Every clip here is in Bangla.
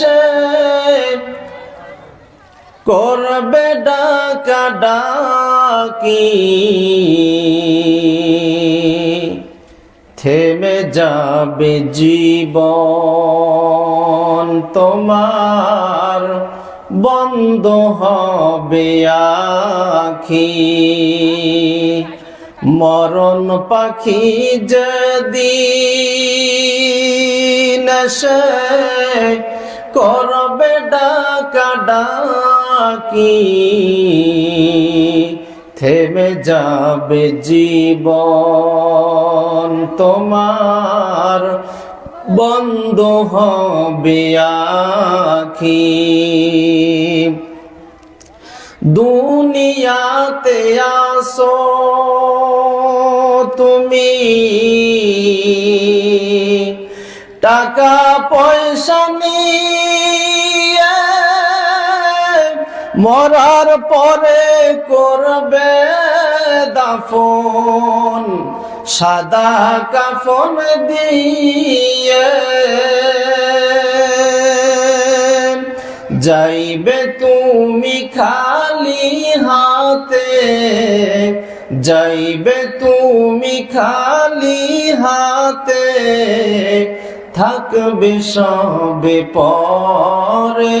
নেশে করবে ডাকা ডাকি। থেমে যাবে জীবন, তোমার বন্ধ হবে আখি। মরণ পাখি যদি নেশে করবে ডাকা ডাকি। থেমে যাবে জীবন তোমার, বন্ধ হবে আখি। দুনিয়াতে আসো তুমি। টাকা পয়সা নিয়ে মরার পরে করবে দাফন, সাদা কাফন দিয়ে। যাইবে তুমি খালি হাতে, যাইবে তুমি খালি হাতে, থাকবে সবে পরে।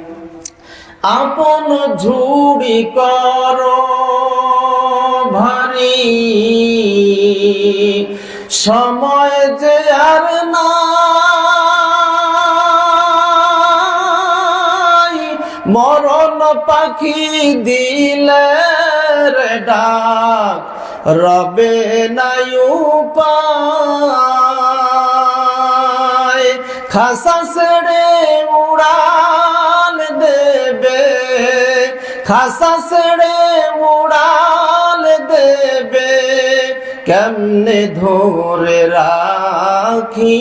আপন ঝুড়ি কর, ভারী। সময় যে আর নাই, মরণ পাখি দিলে ডাক, রবে নাই উপায়। খাসা সেড়ে উড়াল দেবে, কেমনে ধরে রাখি?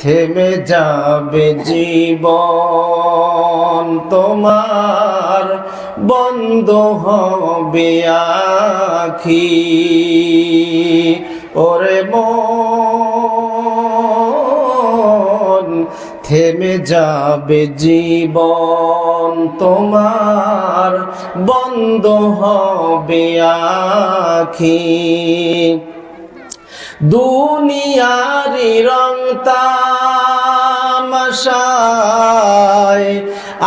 থেমে যাবে জীবন তোমার, বন্ধ হবে আখি। ওরে মন থেমে যাবে জীবন তোমার, বন্ধ হবে আখি দুনিয়ারি রং তামাশায়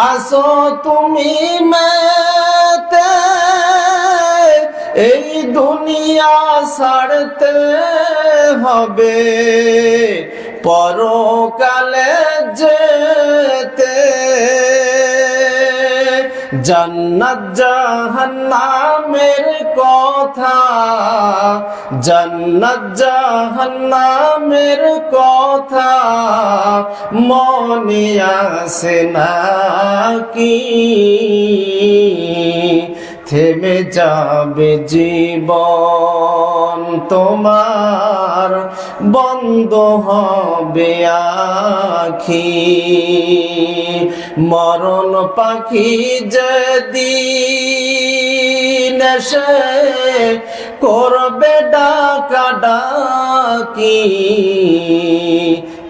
আসো তুমি মেতে, এই দুনিয়া ছাড়তে হবে। পরকালে যেতে। জন্নত জাহান্নামের কথা জন্নত জাহান্নামের কথা মনে আসে নাকি? থেমে যাবে জীবন তোমার বন্ধ হবে আখি। মরণ পাখি যদি নেশে করবে ডাকা ডাকি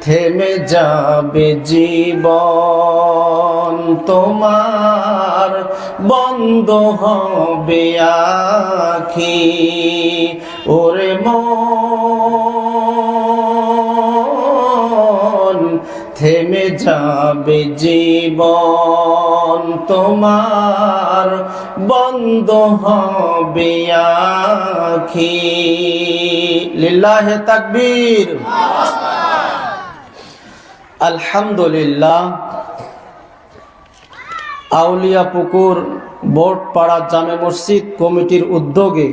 থেমে যাবে জীবন, তোমার বন্ধ হবে আখি। ওরে মন, থেমে যাবে জীবন, তোমার বন্ধ হবে আখি। লিল্লাহে তাকবীর। আলহামদুলিল্লাহ, আউলিয়া পুকুর বোর্ড পাড়া জামে মসজিদ কমিটির উদ্যোগে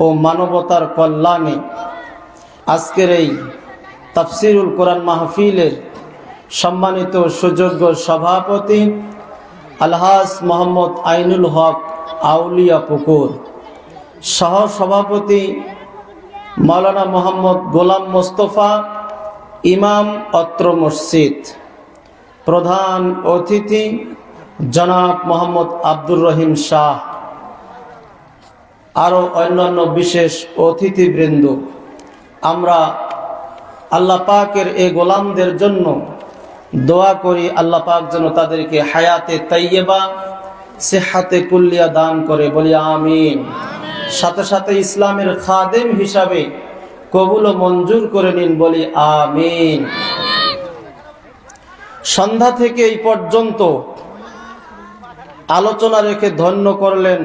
ও মানবতার কল্যাণে আজকের এই তাফসিরুল কোরআন মাহফিলের সম্মানিত সুযোগ্য সভাপতি আলহাস মোহাম্মদ আইনুল হক আউলিয়া পুকুর সহ সভাপতি মাওলানা মোহাম্মদ গোলাম মোস্তফা ইমাম অত্র মসজিদ। প্রধান অতিথি জনাব মোহাম্মদ আব্দুর রহিম শাহ। আরও অন্যান্য বিশেষ অতিথিবৃন্দ। আমরা আল্লাহ পাকের এই গোলামদের জন্য দোয়া করি, আল্লাহ পাক যেন তাদেরকে হায়াতে তাইয়েবা সেহাতে কুল্লিয়া দান করে, বলি আমিন। সাথে সাথে ইসলামের খাদেম হিসাবে কবুল ও মঞ্জুর করে নিন বলি আমিন। সন্ধ্যা থেকে এই পর্যন্ত আলোচনা রেখে ধন্য করলেন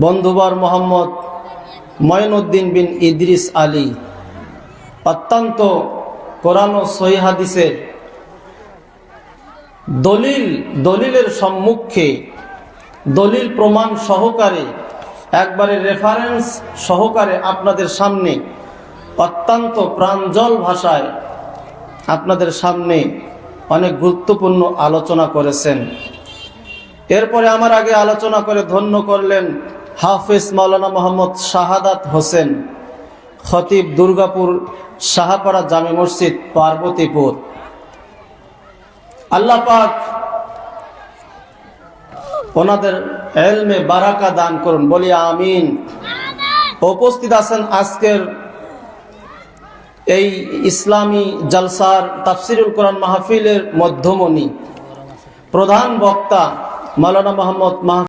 বন্ধুবর মোহাম্মদ ময়নউদ্দিন বিন ইদ্রিস আলী। অত্যন্ত কোরআন ও হাদিসের দলিল, দলিলের সম্মুখে দলিল প্রমাণ সহকারে একবারে রেফারেন্স সহকারে আপনাদের সামনে অত্যন্ত প্রাঞ্জল ভাষায় আপনাদের সামনে অনেক গুরুত্বপূর্ণ আলোচনা করেছেন। এরপরে আমার আগে আলোচনা করে ধন্য করলেন হাফিজ মাওলানা মোহাম্মদ শাহাদাত হোসেন, খতিব দুর্গাপুর শাহাপাড়া জামে মসজিদ, পার্বতীপুর। আল্লাহ পাক ওনাদের এলমে বারাকা দান করুন, বলি আমিন। উপস্থিত আছেন আজকের এই ইসলামী জালসার তাফসিরুল কোরআন মাহফিলের মধ্যমণি, প্রধান বক্তা মালানা মোহাম্মদ মাহ